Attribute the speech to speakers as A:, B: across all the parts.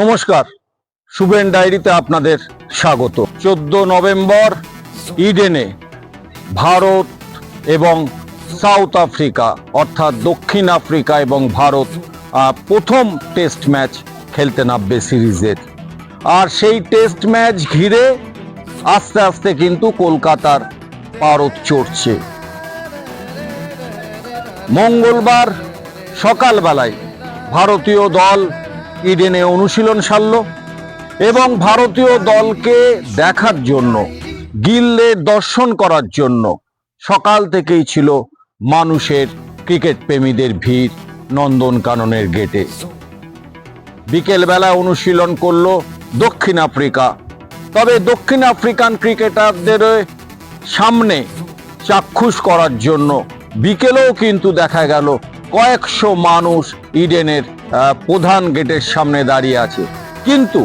A: নমস্কার, শুভেন ডায়েরিতে আপনাদের স্বাগত। চোদ্দ নভেম্বর, ইডেনে ভারত এবং সাউথ আফ্রিকা, অর্থাৎ দক্ষিণ আফ্রিকা এবং ভারত প্রথম টেস্ট ম্যাচ খেলতে নামবে সিরিজের। আর সেই টেস্ট ম্যাচ ঘিরে আস্তে আস্তে কিন্তু কলকাতার পারদ চড়ছে। মঙ্গলবার সকালবেলায় ভারতীয় দল ইডেনে অনুশীলন সারল এবং ভারতীয় দলকে দেখার জন্য গিল্লে দর্শন করার জন্য সকাল থেকেই ছিল মানুষের ক্রিকেট প্রেমীদের ভিড় নন্দনকাননের গেটে। বিকেলবেলা অনুশীলন করল দক্ষিণ আফ্রিকা। তবে দক্ষিণ আফ্রিকান ক্রিকেটারদের সামনে চাক্ষুষ করার জন্য বিকেলেও কিন্তু দেখা গেল কয়েকশো মানুষ ইডেনের প্রধান গেটের সামনে দাঁড়িয়ে আছে। কিন্তু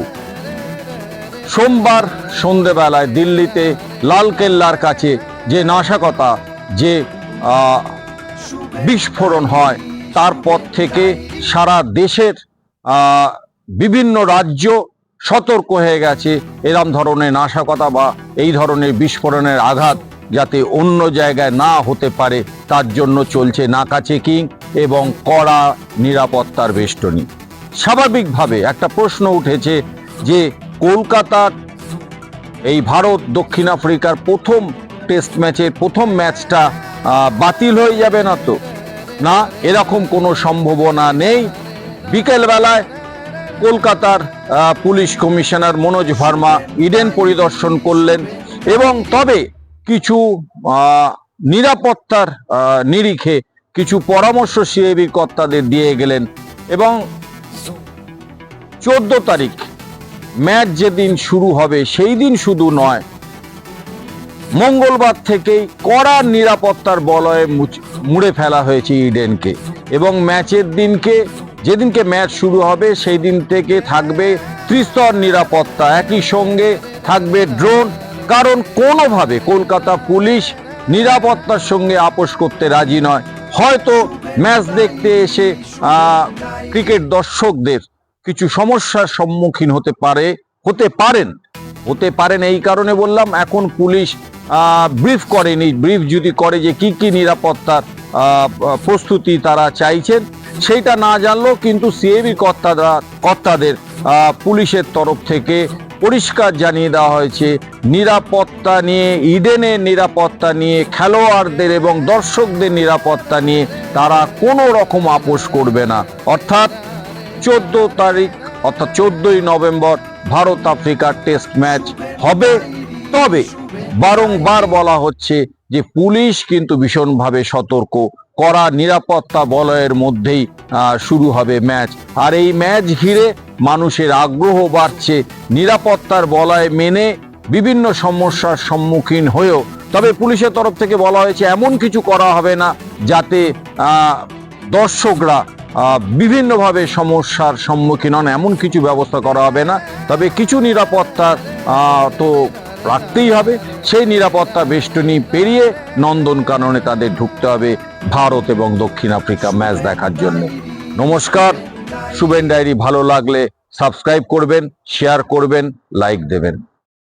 A: সোমবার সন্ধেবেলায় দিল্লিতে লালকেল্লার কাছে যে নাশকতা, যে বিস্ফোরণ হয়, তারপর থেকে সারা দেশের বিভিন্ন রাজ্য সতর্ক হয়ে গেছে এরম ধরনের নাশকতা বা এই ধরনের বিস্ফোরণের আঘাত। যাতে অন্য জায়গায় না হতে পারে, তার জন্য চলছে নাকা চেকিং এবং কড়া নিরাপত্তার বেষ্টনী। স্বাভাবিকভাবে একটা প্রশ্ন উঠেছে যে কলকাতার এই ভারত, দক্ষিণ আফ্রিকার প্রথম টেস্ট ম্যাচের প্রথম ম্যাচটা বাতিল হয়ে যাবে না তো? না, এরকম কোনো সম্ভাবনা নেই। বিকেলবেলায় কলকাতার police commissioner Manoj Verma Eden পরিদর্শন করলেন এবং তবে কিছু নিরাপত্তার নিরিখে কিছু পরামর্শ সিএবি কর্তাদের দিয়ে গেলেন এবং চোদ্দ তারিখ, ম্যাচ যেদিন শুরু হবে সেই দিন শুধু নয়, মঙ্গলবার থেকেই কড়া নিরাপত্তার বলয়ে মুড়ে ফেলা হয়েছে ইডেনকে এবং ম্যাচের দিনকে, যেদিনকে ম্যাচ শুরু হবে সেই দিন থেকে থাকবে ত্রিস্তর নিরাপত্তা। একই সঙ্গে থাকবে ড্রোন কারণ কোনোভাবে কলকাতা পুলিশ নিরাপত্তার সঙ্গে আপোষ করতে রাজি নয়। হয়তো ম্যাচ দেখতে এসে ক্রিকেট দর্শকদের কিছু সমস্যার সম্মুখীন হতে পারে, হতে পারেন। হতে পারেন এই কারণে বললাম, এখন পুলিশ ব্রিফ করেনি। ব্রিফ যদি করে যে কি কি নিরাপত্তার প্রস্তুতি তারা চাইছেন, সেইটা না জানলেও কিন্তু সিএবি কর্তারা, কর্তাদের পুলিশের তরফ থেকে পরিষ্কার জানিয়ে দেওয়া হয়েছে, নিরাপত্তা নিয়ে, ইডেনের নিরাপত্তা নিয়ে, খেলোয়াড়দের এবং দর্শকদের নিরাপত্তা নিয়ে তারা কোনো রকম আপোষ করবে না। অর্থাৎ চোদ্দ তারিখ অর্থাৎ চোদ্দই নভেম্বর ভারত আফ্রিকার টেস্ট ম্যাচ হবে। তবে বারংবার বলা হচ্ছে যে পুলিশ কিন্তু ভীষণভাবে সতর্ক। করা নিরাপত্তা বলয়ের মধ্যেই শুরু হবে ম্যাচ। আর এই ম্যাচ ঘিরে মানুষের আগ্রহ বাড়ছে নিরাপত্তার বলয় মেনে বিভিন্ন সমস্যার সম্মুখীন হয়েও। তবে পুলিশের তরফ থেকে বলা হয়েছে এমন কিছু করা হবে না যাতে দর্শকরা বিভিন্নভাবে সমস্যার সম্মুখীন হন। এমন কিছু ব্যবস্থা করা হবে না। তবে কিছু নিরাপত্তার আহ, তো রাখতেই হবে। সেই নিরাপত্তা বেষ্টনী পেরিয়ে নন্দনকাননে তাদের ঢুকতে হবে ভারত এবং দক্ষিণ আফ্রিকা ম্যাচ দেখার জন্য। নমস্কার। শুভেন ডায়েরি ভালো লাগলে সাবস্ক্রাইব করবেন শেয়ার করবেন লাইক দেবেন।